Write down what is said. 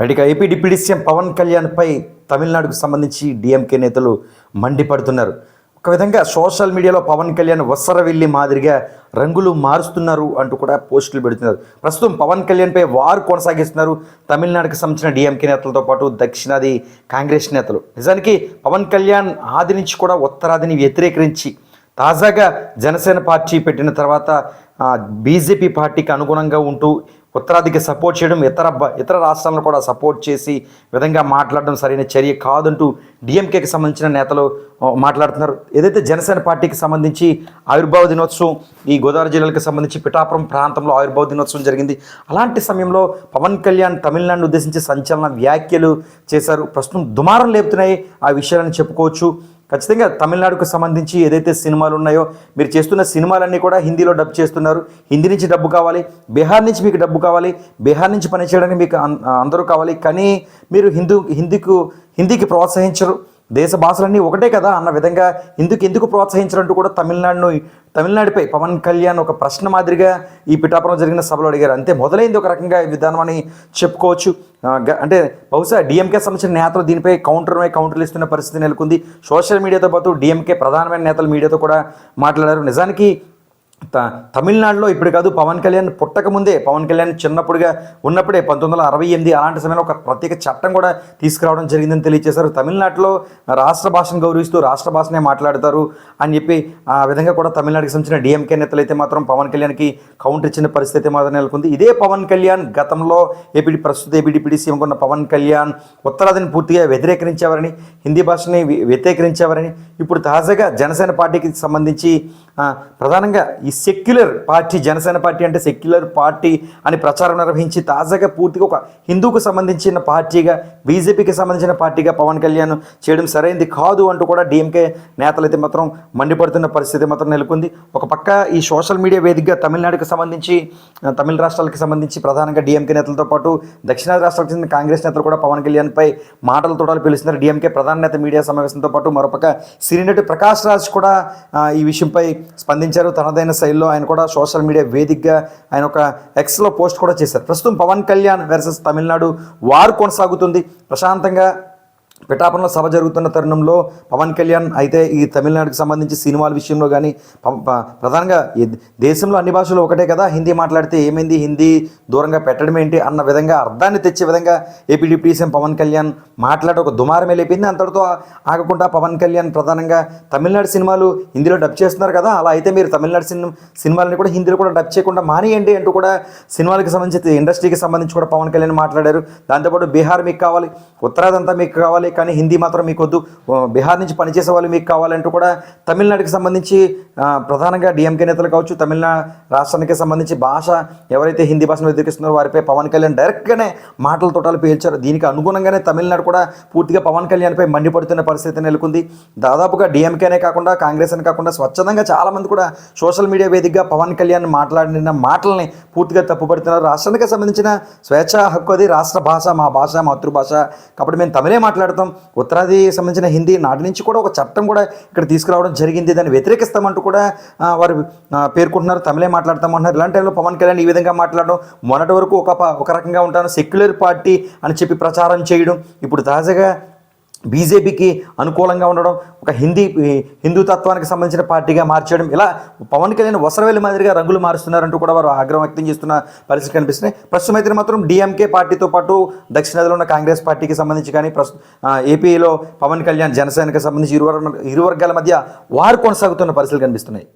Right ఇక AP deputy CM Pawan కళ్యాణ్పై తమిళనాడుకు సంబంధించి డిఎంకే నేతలు మండిపడుతున్నారు. ఒక విధంగా సోషల్ మీడియాలో పవన్ కళ్యాణ్ వసరవెల్లి మాదిరిగా రంగులు మారుస్తున్నారు అంటూ కూడా పోస్టులు పెడుతున్నారు. ప్రస్తుతం పవన్ కళ్యాణ్పై వారు కొనసాగిస్తున్నారు తమిళనాడుకు సంబంధించిన డిఎంకే నేతలతో పాటు దక్షిణాది కాంగ్రెస్ నేతలు. నిజానికి పవన్ కళ్యాణ్ ఆది నుంచి కూడా ఉత్తరాదిని వ్యతిరేకరించి తాజాగా జనసేన పార్టీ పెట్టిన తర్వాత బీజేపీ పార్టీకి అనుగుణంగా ఉంటూ ఉత్తరాదికి సపోర్ట్ చేయడం ఇతర ఇతర రాష్ట్రాలను కూడా సపోర్ట్ చేసి విధంగా మాట్లాడడం సరైన చర్య కాదంటూ డిఎంకేకి సంబంధించిన నేతలు మాట్లాడుతున్నారు. ఏదైతే జనసేన పార్టీకి సంబంధించి ఆవిర్భావ దినోత్సవం ఈ గోదావరి జిల్లాలకు సంబంధించి పిఠాపురం ప్రాంతంలో ఆవిర్భావ దినోత్సవం జరిగింది. అలాంటి సమయంలో పవన్ కళ్యాణ్ తమిళనాడును ఉద్దేశించి సంచలన వ్యాఖ్యలు చేశారు. ప్రస్తుతం దుమారం లేపుతున్నాయి ఆ విషయాలను చెప్పుకోవచ్చు. ఖచ్చితంగా తమిళనాడుకు సంబంధించి ఏదైతే సినిమాలు ఉన్నాయో మీరు చేస్తున్న సినిమాలన్నీ కూడా హిందీలో డబ్ చేస్తున్నారు. హిందీ నుంచి డబ్బు కావాలి బీహార్ నుంచి మీకు డబ్బు కావాలి బీహార్ నుంచి పని చేయడానికి మీకు అందరూ కావాలి. కానీ మీరు హిందూ హిందీకు హిందీకి ప్రోత్సహించరు. దేశ భాషలన్నీ ఒకటే కదా అన్న విధంగా ఇందుకు ఎందుకు ప్రోత్సహించాలంటూ కూడా తమిళనాడును తమిళనాడుపై పవన్ కళ్యాణ్ ఒక ప్రశ్న మాదిరిగా ఈ పిఠాపురం జరిగిన సభలో అడిగారు. అంతే మొదలైంది ఒక రకంగా ఈ విధానం అని చెప్పుకోవచ్చు అంటే బహుశా డిఎంకే సంబంధించిన నేతలు దీనిపై కౌంటర్ కౌంటర్లు ఇస్తున్న పరిస్థితి నెలకొంది. సోషల్ మీడియాతో పాటు డిఎంకే ప్రధానమైన నేతలు మీడియాతో కూడా మాట్లాడారు. నిజానికి త తమిళనాడులో ఇప్పుడు కాదు పవన్ కళ్యాణ్ పుట్టకముందే పవన్ కళ్యాణ్ చిన్నప్పుడుగా ఉన్నప్పుడే పంతొమ్మిది వందల అరవై ఎనిమిది అలాంటి సమయంలో ఒక ప్రత్యేక చట్టం కూడా తీసుకురావడం జరిగిందని తెలియజేశారు తమిళనాడులో రాష్ట్ర భాషను గౌరవిస్తూ రాష్ట్ర భాషనే మాట్లాడతారు అని చెప్పి ఆ విధంగా కూడా తమిళనాడుకి సంబంధించిన డిఎంకే నేతలు అయితే మాత్రం పవన్ కళ్యాణ్కి కౌంటర్ ఇచ్చిన పరిస్థితి మాత్రం నెలకొంది. ఇదే పవన్ కళ్యాణ్ గతంలో ఏపీ ప్రస్తుత ఏపీ సీఎం ఉన్న పవన్ కళ్యాణ్ ఉత్తరాదిని పూర్తిగా వ్యతిరేకరించేవారని హిందీ భాషని వ్యతిరేకరించేవారని ఇప్పుడు తాజాగా జనసేన పార్టీకి సంబంధించి ప్రధానంగా ఈ సెక్యులర్ పార్టీ జనసేన పార్టీ అంటే సెక్యులర్ పార్టీ అని ప్రచారం నిర్వహించి తాజాగా పూర్తిగా ఒక హిందూకు సంబంధించిన పార్టీగా బీజేపీకి సంబంధించిన పార్టీగా పవన్ కళ్యాణ్ చేయడం సరైంది కాదు అంటూ కూడా డిఎంకే నేతలైతే మాత్రం మండిపడుతున్న పరిస్థితి మాత్రం నెలకొంది. ఒక పక్క ఈ సోషల్ మీడియా వేదికగా తమిళనాడుకు సంబంధించి తమిళ రాష్ట్రాలకు సంబంధించి ప్రధానంగా డిఎంకే నేతలతో పాటు దక్షిణాది రాష్ట్రాలకు చెందిన కాంగ్రెస్ నేతలు కూడా పవన్ కళ్యాణ్పై మాటల తోటలు పిలుస్తున్నారు. డిఎంకే ప్రధాన నేత మీడియా సమావేశంతో పాటు మరొక సినీ నటి ప్రకాష్ రాజ్ కూడా ఈ విషయంపై స్పందించారు. తనదైన శైలిలో ఆయన కూడా సోషల్ మీడియా వేదికగా ఆయన ఒక ఎక్స్లో పోస్ట్ కూడా చేశారు. ప్రస్తుతం పవన్ కళ్యాణ్ వెర్సెస్ తమిళనాడు వారు కొనసాగుతుంది. ప్రశాంతంగా పిఠాపురంలో సభ జరుగుతున్న తరుణంలో పవన్ కళ్యాణ్ అయితే ఈ తమిళనాడుకి సంబంధించి సినిమాల విషయంలో కానీ ప్రధానంగా దేశంలో అన్ని భాషలు ఒకటే కదా? హిందీ మాట్లాడితే ఏమైంది? హిందీ దూరంగా పెట్టడం ఏంటి? అన్న విధంగా అర్థాన్ని తెచ్చే విధంగా AP deputy CM Pawan Kalyan మాట్లాడే ఒక దుమారమే లేపింది. అంతటితో ఆగకుండా పవన్ కళ్యాణ్ ప్రధానంగా తమిళనాడు సినిమాలు హిందీలో డబ్ చేస్తున్నారు కదా? అలా అయితే మీరు తమిళనాడు సినిమా సినిమాలని కూడా హిందీలో కూడా డబ్ చేయకుండా మానేయండి అంటూ కూడా సినిమాలకు సంబంధించి ఇండస్ట్రీకి సంబంధించి కూడా పవన్ కళ్యాణ్ మాట్లాడారు. దాంతోపాటు బీహార్ మీకు కావాలి ఉత్తరాదంతా మీకు కావాలి కానీ హిందీ మాత్రం మీకు వద్దు బీహార్ నుంచి పనిచేసే వాళ్ళు మీకు కావాలంటూ కూడా తమిళనాడుకి సంబంధించి ప్రధానంగా డిఎంకే నేతలు కావచ్చు తమిళనాడు రాష్ట్రానికి సంబంధించి భాష ఎవరైతే హిందీ భాషను వ్యతిరేకిస్తున్నారో వారిపై పవన్ కళ్యాణ్ డైరెక్ట్గానే మాటల తోటలు పేల్చారు. దీనికి అనుగుణంగానే తమిళనాడు కూడా పూర్తిగా పవన్ కళ్యాణ్పై మండిపడుతున్న పరిస్థితి నెలకొంది. దాదాపుగా డిఎంకేనే కాకుండా కాంగ్రెస్ అని కాకుండా స్వచ్ఛందంగా చాలామంది కూడా సోషల్ మీడియా వేదికగా పవన్ కళ్యాణ్ మాట్లాడిన మాటల్ని పూర్తిగా తప్పుపడుతున్నారు. రాష్ట్రానికి సంబంధించిన స్వేచ్ఛ హక్కు అది రాష్ట్ర భాష మా భాష మాతృభాష. కాబట్టి మేము తమిళే ప్రాంతం ఉత్తరాది సంబంధించిన హిందీ నాటి నుంచి కూడా ఒక చట్టం కూడా ఇక్కడ తీసుకురావడం జరిగింది. దాన్ని వ్యతిరేకిస్తామంటూ కూడా వారు పేర్కొంటున్నారు. తమిళే మాట్లాడతామంటున్నారు. ఇలాంటి టైంలో పవన్ కళ్యాణ్ ఈ విధంగా మాట్లాడడం మొన్నటి వరకు ఒక ప- ఒక రకంగా ఉంటాను. సెక్యులర్ పార్టీ అని చెప్పి ప్రచారం చేయడం. ఇప్పుడు తాజాగా బీజేపీకి అనుకూలంగా ఉండడం ఒక హిందీ హిందూ తత్వానికి సంబంధించిన పార్టీగా మార్చేయడం ఇలా పవన్ కళ్యాణ్ వసరవేలి మాదిరిగా రంగులు మారుస్తున్నారంటూ కూడా వారు ఆగ్రహం వ్యక్తం చేస్తున్న పరిస్థితి కనిపిస్తున్నాయి. ప్రస్తుతం అయితే మాత్రం డిఎంకే పార్టీతో పాటు దక్షిణాదిలో ఉన్న కాంగ్రెస్ పార్టీకి సంబంధించి కానీ ప్రస్తు ఏపీలో పవన్ కళ్యాణ్ జనసేనకి సంబంధించి ఇరు ఇరు వర్గాల మధ్య వారు కొనసాగుతున్న పరిస్థితులు కనిపిస్తున్నాయి.